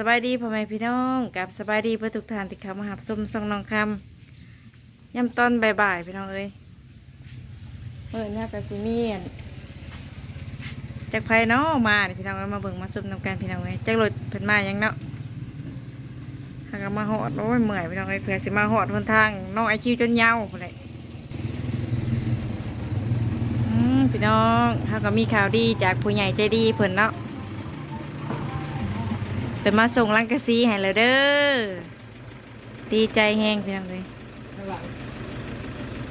สบายดีพ่อแม่พี่น้องกับสบายดีเพื่อทุกท่านที่เข้ามาหับส้มซองน้องคำย่ำต้นบ่ายๆพี่น้องเอ้ยเมื่อนี้กะสิเมียนจากไผเนาะมาพี่น้องมาเบิ่งมาซุ่มนำกันพี่น้องเอ้ยจากรถเพิ่นมาอยังเนาะหากมาหอดโอ้ยเมื่อยพี่น้องเอ้ยเผื่อสิมาหอดหนทางน้องไอคิวจนเยาวพุ่นแหละอืมพี่น้องเฮาก็มีข่าวดีจากผู้ใหญ่ใจดีเพิ่นเนาะ นมาส่งลังกะซีให้เลยเด้อดีใจแห้งเพี่น้องเลยข้างหลัง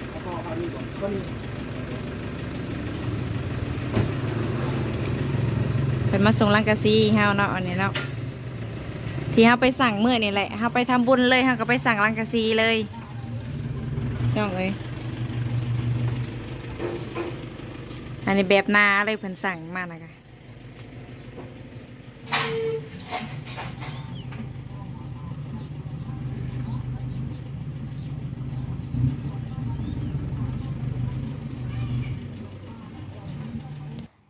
แล้วก็เอานี่ก่อนก็นี่เป็นมาส่งลังกะซีเฮาเนาะอันนี้เนาะที่เฮาไปสั่งเมื้อนี่แหละเฮาไปทำบุญเลยเฮาก็ไปสั่งลังกะซีเลยน้องเอ้ยอันนี้แบบนาเลยเพิ่นสั่งมานะคะ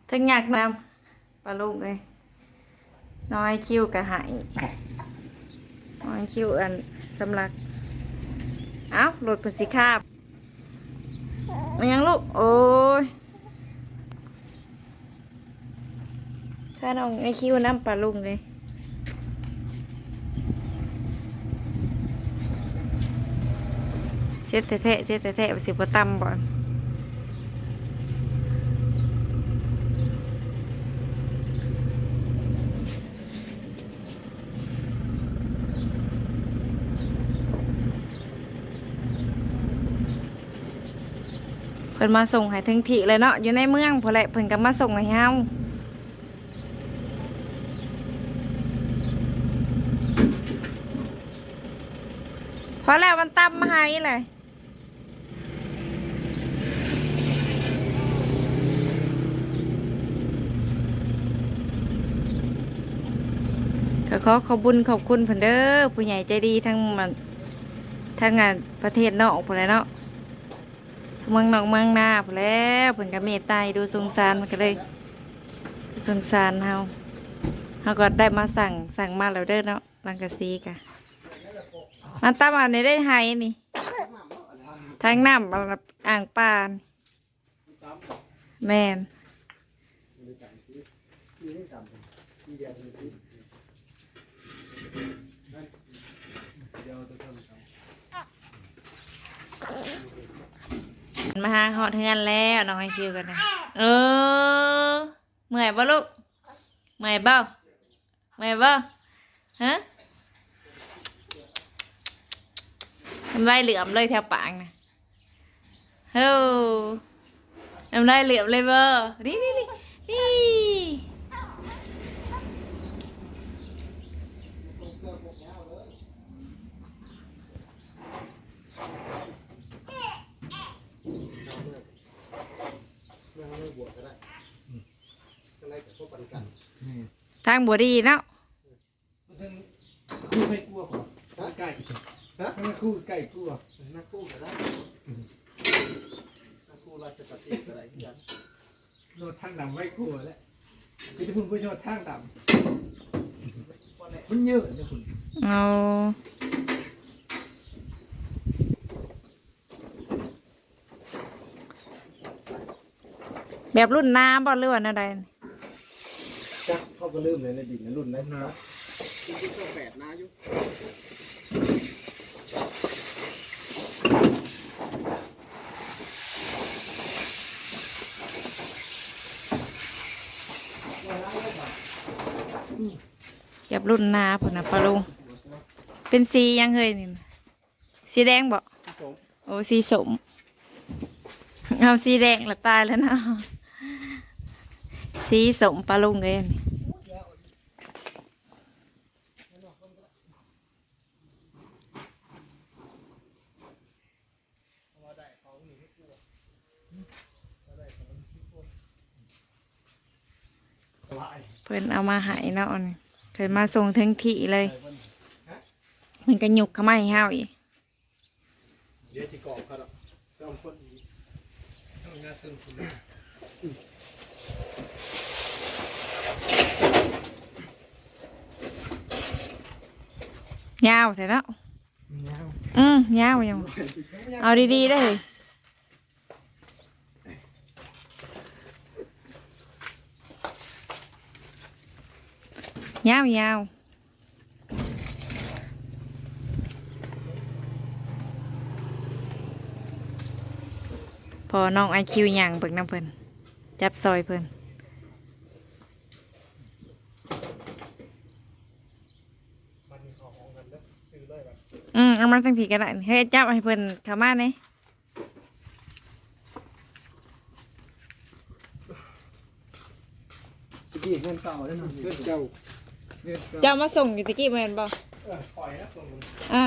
ทั้งอยากนำปลาลูกเลยน้อยคิวกระหายน้อยคิวอันสำลัก เอ้าโหลดเพิ่นสิคาบมันยังลูก โอ้ยถ้าน้องไอคิวน้ำปลาลุงเลยเช็ดแท้ๆเช็ดแท้ๆไปสิบตำบ่อน เพิ่นมาส่งให้ถึงที่เลยเนาะอยู่ในเมืองพอแหละเพิ่นก็มาส่งให้เฮาพอแล้วมันตำมาให้เลยก็ขอขอบคุญขอบคุณเพิ่นเด้อผู้ใหญ่ใจดีทั้งมันทั้งงานประเทศนอกพอแหล้วเนาะ เมืองนอกเมืองนาพแล้วเพิ่นก็เมตตาดูสงสารมันก็เลยสงสารเฮาเฮาก็ได้มาสั่งสั่งมาแล้วเด้อเนาะลังกะซีกะมันตามอันนี้ได้ไฮนี่ทางน้ำอ่างปานแมน มีได้จำมีเดียวมีที่เดี๋ยวจะทำครับ มาหาหอดเฮือนแล้วน้องไอคิวกันนะเออเมื่อยบ่ลูกเมื่อยบ่เมื่อยบ่ฮะน้ำลายเหลือมเลยแถวปากนะเฮ้ยน้ำลายเหลือมเลยเบอร์นี่นี่นี่น เรื่องเรื่อง บวชก็ได้ก็ไล่กับพวกปันกันทางบัวดีเนาะคู่ไม่กลัวก่อนใกล้ฮะถ้าคู่ใกล้กลัวนักกู้ก็ได้นักกู้ราชการก็ได้ยันโนดทางดำไม่กลัวแล้วคือจะพูดผู้ชมทางดำมันเยอะนะคุณเอา แบบรุ่นน้ำบ่หรือว่าอะไรจักเขาก็ลืมเลยในดินในรุ่นนั้นนะจริงๆก็แปดนะยุแบบรุ่นน้ำพุ่นนะปลาลุงเป็นสียังเคยนี่น่ะสีแดงบ่ที่สมโอ้สีสมเอาสีแดงละตายแล้วเนาะ สีสมปลาลุงเอันเพิ่นเอามาหายเนาะอันนี้เพิ่นมาส่งถึงที่เลยมันก็หยุกขมาให้เฮาอีกเดี๋ยวที่กรอบเขาเนาะจอมคนอีกต้องงานซึ่งคุณ ยาวแต่เนาะยาวอืมยาวยังเอาดีๆได้เลยยาวยาวพอน้องไอคิวย่างเบิกน้ำเพิ่นจับซอยเพิ่นมันมีของของกันแล้วซื้อเลยแบบ อืมเอามาทั้งผีกันได้เฮ้ยจับให้เพิ่นเข้ามาเนี่ยตะกี้เงินเก่าแล้วนะเพื่อนเจ้าเพื่อนเจ้าเจ้ามาส่งอยู่ตะกี้แม่นบ่เออปล่อยนะส่งมันอ่า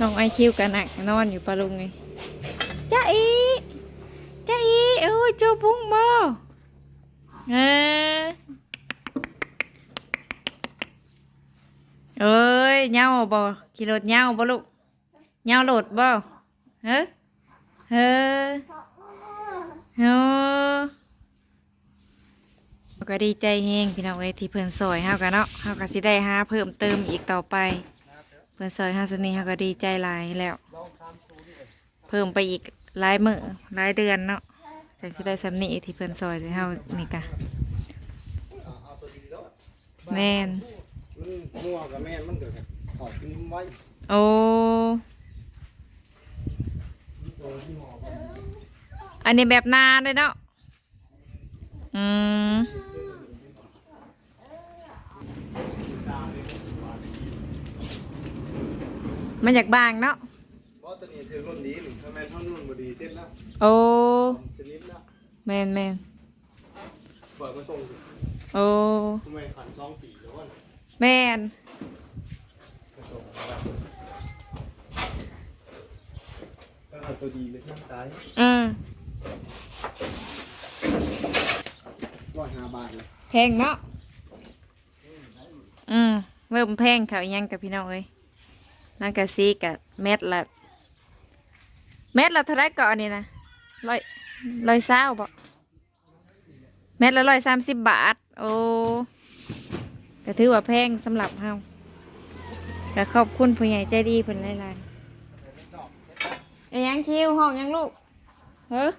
น้องไอคิวกันหนักนอนอยู่ปะลุงไง จ้าอีจ้าอีเอ้ยเจ้าพุงบ่เออเอ้ยเหงาบ่ขี่รถเหงาบ่ลูกเหงาโหลดบ่เฮ้เฮ้เฮ้ก็ดีใจแฮงพี่น้องเอ้ยที่เพิ่นซอยเฮากันเนาะเฮาก็สิได้หาเพิ่มเติมอีกต่อไป เพิ่นซอยเฮาสนีเฮาก็ดีใจหลายแล้ว เพิ่มไปอีก หลายมือหลายเดือนเนาะจังสิได้สำนีที่เพิ่นซอยให้เฮานี่กะแม่นมันงัวกับแม่นมันเกิดถอดซิมไว้โอ้ตัวที่หอมอันนี้แบบนาเลยเนาะอืมมันอยากบางเนาะ ตัวนี้ถือรุ่นนี้หนึ่งถ้าแม่นเท่ารุ่นบดีเสร็จแล้วโอ้ชนิดแล้วแม่นแม่นเปิดมาส่งสิโอ้ทำไมขันสองปีแล้ววะแม่นมาส่งแล้วก็เอาตัวดีเลยข้างซ้ายอืมร้อยห้าบาทเลยแพงเนาะอืมเริ่มแพงเขาอีหยังกับพี่น้องเอ้ยนั่นกะซีกับเม็ดละ เม็ดละเท่าไรก่อนนี่นะร้อยร้อยเศร้าบ่เม็ดละร้อยสามสิบบาท โอ้ก็ถือว่าแพงสำหรับเฮาก็ขอบคุณผู้ใหญ่ใจดีเพิ่นหลายๆไอ้หยังคิวห้องยังลูกเฮ้อ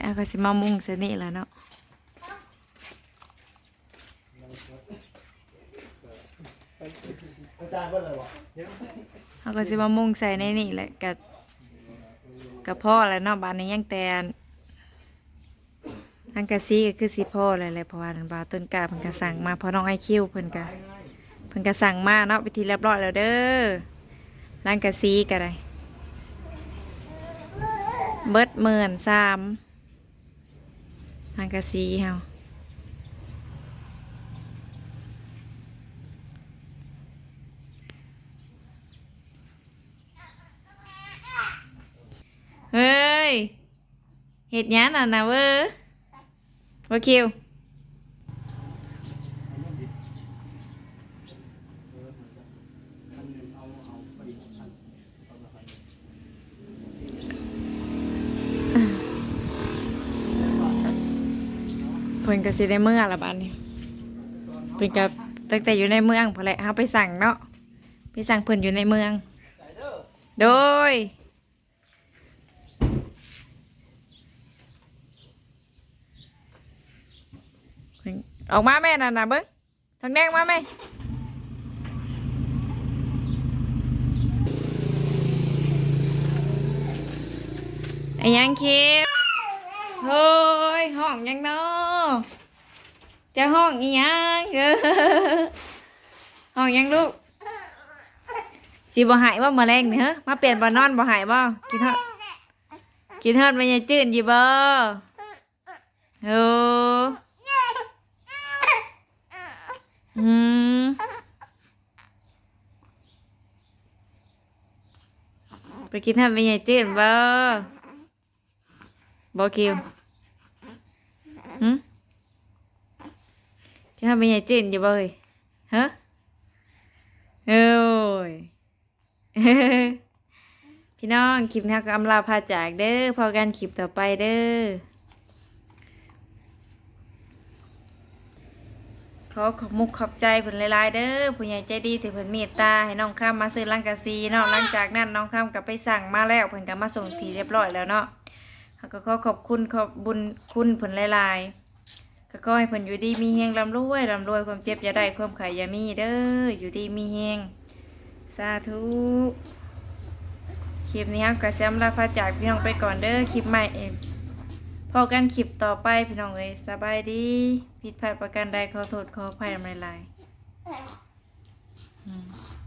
เอาก็สิมามุงเสนี่แล้วเนาะ อาจารย์ว่าอะไรวะเขาก็สิมามุงใส่ในนี่แหละกับกับพ่อแหล้วเนาะบ้านนี้ยังแต่อังกะซีก็คือสิพ่อเลยแหละเพราะว่าอันบาต้นกาเพิ่นก็สั่งมาเพราะน้องไอคิวเพิ่นก็เพิ่นก็สั่งมาเนาะไปทีเรียบร้อยแล้วเด้อร้านกะซีก็ได้เบิดหมื่นสามร้านกะซีเฮาเฮ้ย เห็ดยังน่ะนะเว้อว่าคิวเพิ่นก็สิได้เมื่อละบัดนี้เพิ่นก็ตั้งแต่อยู่ในเมืองพอแหละเฮาไปสั่งเนาะไปสั่งเพิ่นอยู่ในเมือง โดยเพิ่น ออกมาแม่น่ะน่ะเบิ่งทางแดงมาแม่ไอ้ยังคิดเฮ้ยห้องยังเนาะจะห้องอียังเออห้องยังลูกสิบ่หายว่ามาแรงนี่ฮะมาเปลี่ยนบ่นอนบ่หายบ่กินฮอดกินฮอดมันยังจืดอยู่บ่โอ้อื มไปกินฮอดมันยังจืดบ่บอคิวหืมจะทำเป็นไงจืนอยู่บ่เฮ้ยฮะเออพี่น้องคลิปนี้ก็อำลาพาจากเด้อพอกันคลิปต่อไปเด้อ อขอบมุกขอบใจเพิ่นหลายๆเด้อผู้ใหญ่ใจดีที่เพิ่นเมตตาให้น้องข้ามมาซื้อลังกาซีเนาะหลังจากนั้นน้องข้ามก็ไปสั่งมาแล้วเพิ่นก็มาส่งทีเรียบร้อยแล้วเนาะเขาก็ขอขอบคุณขอบบุญคุณเพิ่นหลายๆก็ขอให้เพิ่นอยู่ดีมีเฮงร่ำรวยร่ำรวยความเจ็บอย่าได้ความไข่อย่ามีเด้ออยู่ดีมีเฮงสาธุคลิปนี้ครับก็แซมลาพาจากพี่น้องไปก่อนเด้อคลิปใหม่เองพอกันคลิปต่อไปพี่น้องเอ้ยสบายดี ผิดพลาดประการใดขอโทษขออภัยหลายๆ